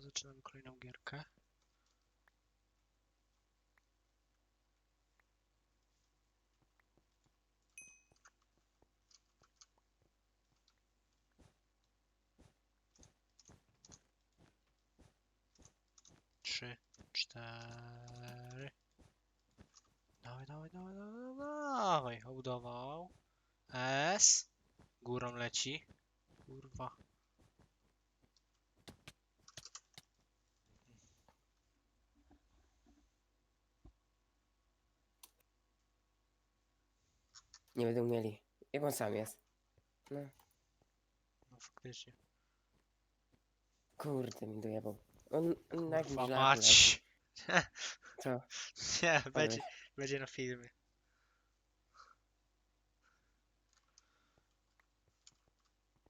zaczynamy kolejną gierkę. Trzy, cztery. Dawaj, dawaj, dawaj, dawaj, dawaj. Obudował. S. Górą leci. Kurwa. Nie będą mieli. Jak on sam jest. No, No faktycznie. kurde mi dojebał. On, on na jakimś Kurwa mać. Co? Nie, będzie, będzie na filmie.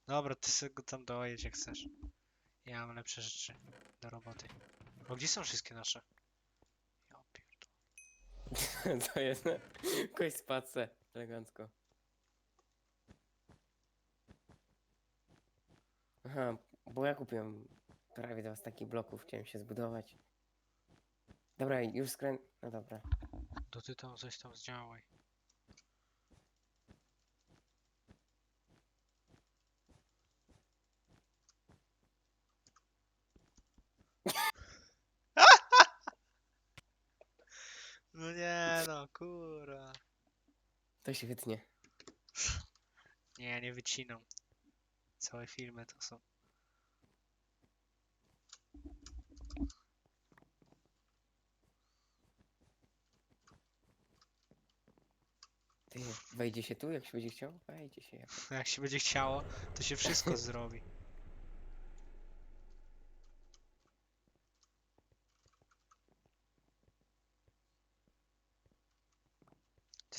Dobra, ty sobie go tam dojedź jak chcesz. Ja mam lepsze rzeczy do roboty. O, gdzie są wszystkie nasze? Ja pierdolę. to jest na kość spadce. Elegancko. Aha, bo ja kupiłem prawie dwa takich bloków, chciałem się zbudować. Dobra, już skrę... No dobra. To ty tam coś tam zdziałaj. No nie no, kurwa. To się wytnie. Nie, nie wycinam. Całe filmy to są. Ty, wejdzie się tu, jak się będzie chciał? Wejdzie się. Jak się będzie chciało, to się wszystko zrobi.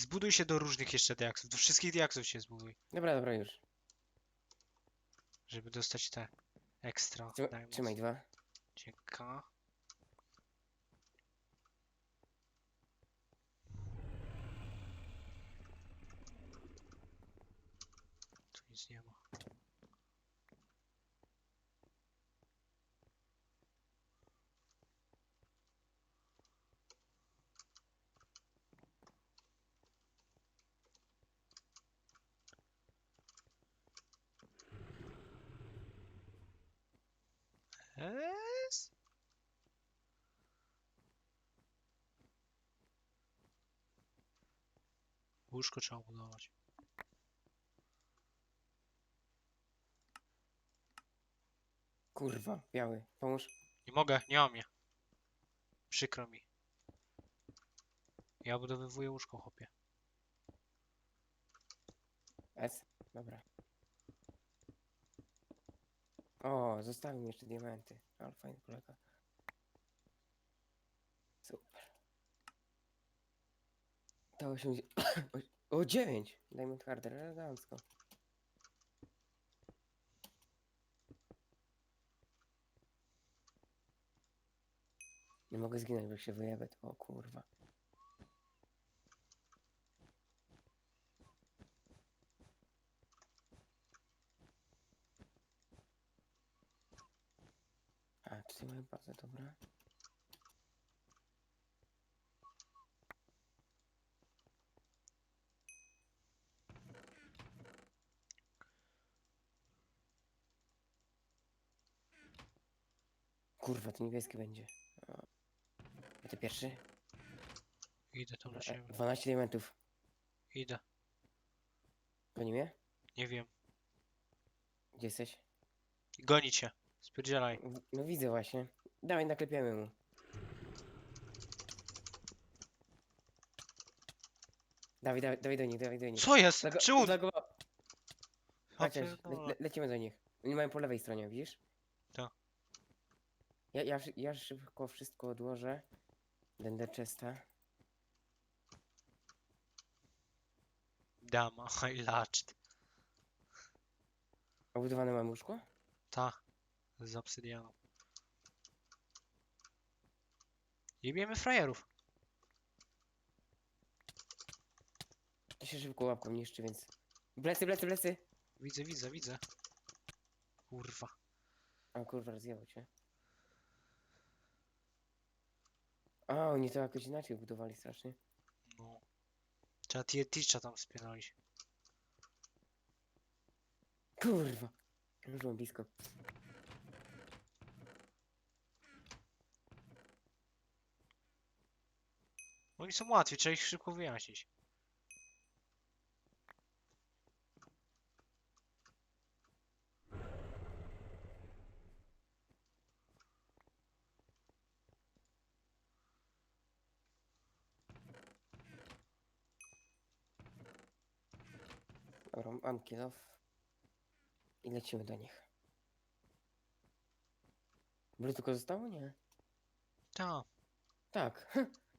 Zbuduj się do różnych jeszcze diaksów. Do wszystkich diaksów się zbuduj. Dobra, dobra, już. Żeby dostać te ekstra. Trzyma, diamonds. trzymaj dwa. Cieka. Tu nic nie ma. Es? Łóżko trzeba budować. Kurwa, biały. Pomóż. Nie mogę, nie mam je. Przykro mi. Ja budowywuję łóżko, chłopie. S. Dobra. O, zostawił mi jeszcze diamenty. Ale fajny kolega. Super. To 80... O, 9! Diamond Harder, elegancko. Nie mogę zginąć, bo się wyjebę. O kurwa. A, tutaj bazę, dobra. Kurwa, to niebieski będzie. A ty pierwszy? Idę tam do E, ciebie. 12 diamentów. Idę. Goni mnie? Nie wiem. Gdzie jesteś? Goni cię. Spierdzielaj. No widzę właśnie. Dawaj, naklepiamy mu. Dawaj, dawaj, dawaj do nich, dawaj do nich. Co jest? Zlago- Czemu? Chodź, chodź, le, pierdolę. le, lecimy do nich. Oni mają po lewej stronie, widzisz? Tak. Ja, ja, szy- ja szybko wszystko odłożę. Będę czysta. Dama, I latched. Obudowane mam łóżko? Ta. Z obsydianą. Jebiemy frajerów. To się szybko łapką niszczy, więc... Plecy, plecy, plecy! Widzę, widzę, widzę. Kurwa. O kurwa, rozjechał cię. A, oni to jakoś inaczej budowali strasznie. No. Trzeba TNT tam spierdolić. Kurwa. Już blisko. Oni są łatwi, trzeba ich szybko wyjaśnić. Dobra, off. I lecimy do nich. Byle tylko zostało? Nie. Tak. Tak.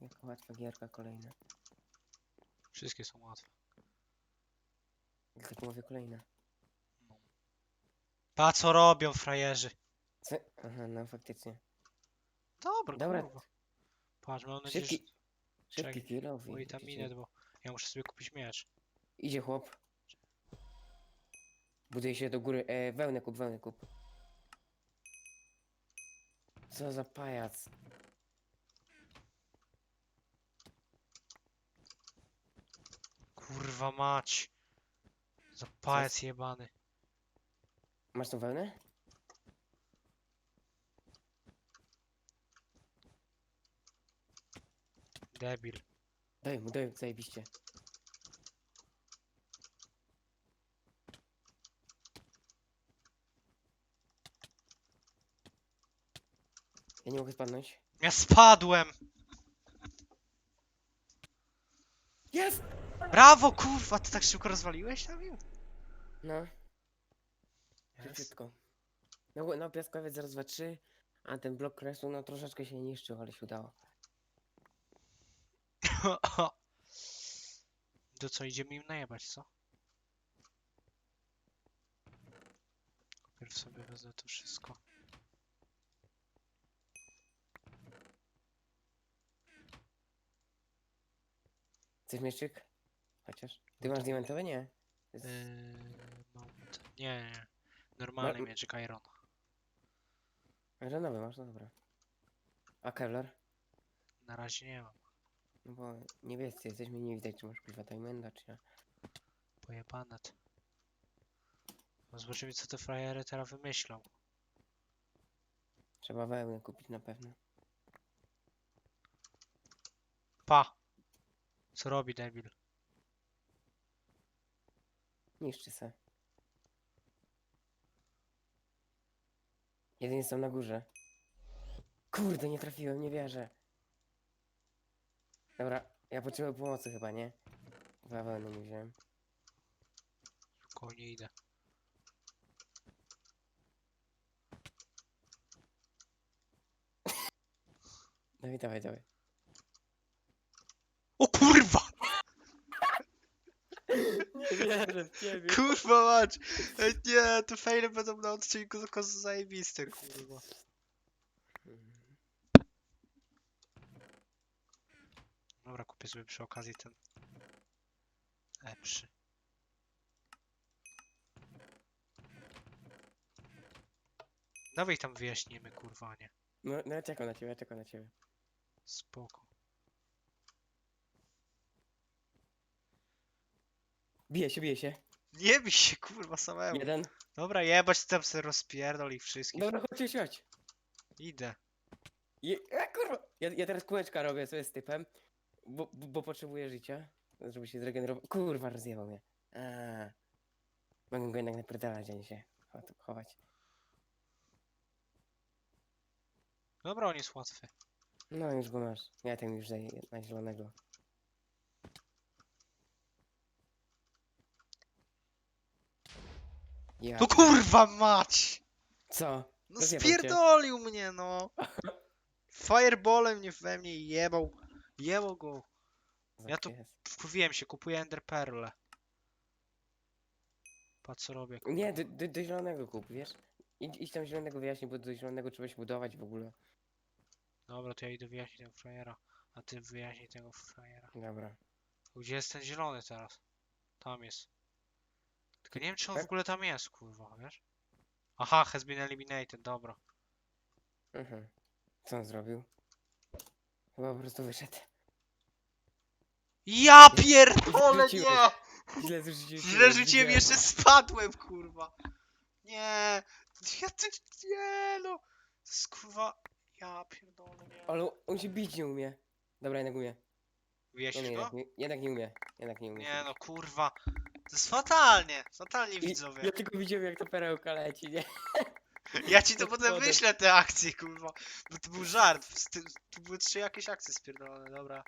Jaka łatwa gierka kolejna. Wszystkie są łatwe. Dlatego mówię kolejna. Pa co robią frajerzy. Co? Aha, no faktycznie. Dobra, Dobra. kurwa. Patrz, mam nadzieję, że... Szybki, szybki Czekaj, kill off. i tam minę, bo ja muszę sobie kupić miecz. Idzie chłop. Buduje się do góry. E, wełnę kup, wełnę kup. Co za pajac. Kurwa mać. Za pajac jebany. Masz tą wełnę? Debil. Daj mu, daj, zajebiście. Ja nie mogę spadnąć. Ja spadłem! Jest! Brawo, kurwa, ty tak szybko rozwaliłeś tam im? No, Yes. szybciutko. No, no piaskowiec 0, 2, 3, a ten blok kresu no troszeczkę się niszczył, ale się udało. To co, idziemy im najebać, co? Najpierw sobie wezmę to wszystko. Chcesz mieszczyk? Chociaż. Ty masz diamentowe? Nie. To jest- Yy, te- nie, nie. Normalny Ma- mieczyk Iron. Ironowe masz, no dobra. A Kevlar? Na razie nie mam. No bo niebiescy jesteśmy, nie widać czy masz kuźwa diamenda, czy nie. Pojebane to. No zobaczymy co te frajery teraz wymyślą. Trzeba wełnę kupić na pewno. Pa! Co robi debil? Niszczy se. Jedynie są na górze. Kurde, nie trafiłem, nie wierzę. Dobra, ja potrzebuję pomocy chyba, nie? Bo ja wełnę nie wziąłem. Spokojnie idę. Dawaj, dawaj, dawaj. O kurwa! Nie wierzę w ciebie. Kurwa mać! Ej, Nie, te fejle będą na odcinku tylko zajebiste, kurwa. Dobra, kupię sobie przy okazji ten lepszy. Dawaj tam wyjaśnimy, kurwa, nie. No, no ja czekam na ciebie, ja czekam na ciebie. Spoko. Bije się, bije się. Nie bij się, kurwa, samemu. Jeden. Dobra, jebać tam sobie rozpierdol ich wszystkich. Dobra, chodź, chodź, chodź. Idę. Je, a, kurwa! Ja, ja teraz kółeczka robię sobie z typem, bo, bo, bo potrzebuję życia, żeby się zregenerować. Kurwa, rozjebał mnie. A. Mogę go jednak napierdalać, a nie się cho- chować. Dobra, on jest łatwy. No, już go masz. Ja ten już daję na zielonego. Ja. No kurwa mać! Co? No Rozjebał cię. spierdolił mnie, no! Fireballem mnie we mnie jebał. Jebał go. Ja tu- pies. Wkurwiłem się, kupuję Ender Pearl. Patrz co robię. kurwa. Nie, do, do, do zielonego kup, wiesz? Idź, idź tam zielonego wyjaśnij, bo do zielonego trzeba się budować w ogóle. Dobra, to ja idę wyjaśnić tego frajera. A ty wyjaśnij tego frajera. Dobra. Gdzie jest ten zielony teraz? Tam jest. Tylko nie wiem czy on w Tak? ogóle tam jest, kurwa, wiesz? Aha, has been eliminated, dobra. Mhm. Co on zrobił? Chyba po prostu wyszedł. Ja pierdolę, nie! Źle zrzuciłem. Źle rzuciłem, jeszcze spadłem, kurwa. Nie, ja ty, nie no. To jest kurwa, ja pierdolę, nie. Ale on się bić nie umie. Dobra, jednak umie. Nie, go? jednak, nie, jednak nie umie. Jednak nie umie. Nie no, kurwa. To jest fatalnie, fatalnie widzowie. Ja tylko widziałem jak ta perełka leci, nie? Ja ci to potem wyślę te akcje, kurwa. Bo to był żart. Tu były trzy jakieś akcje spierdolone, dobra.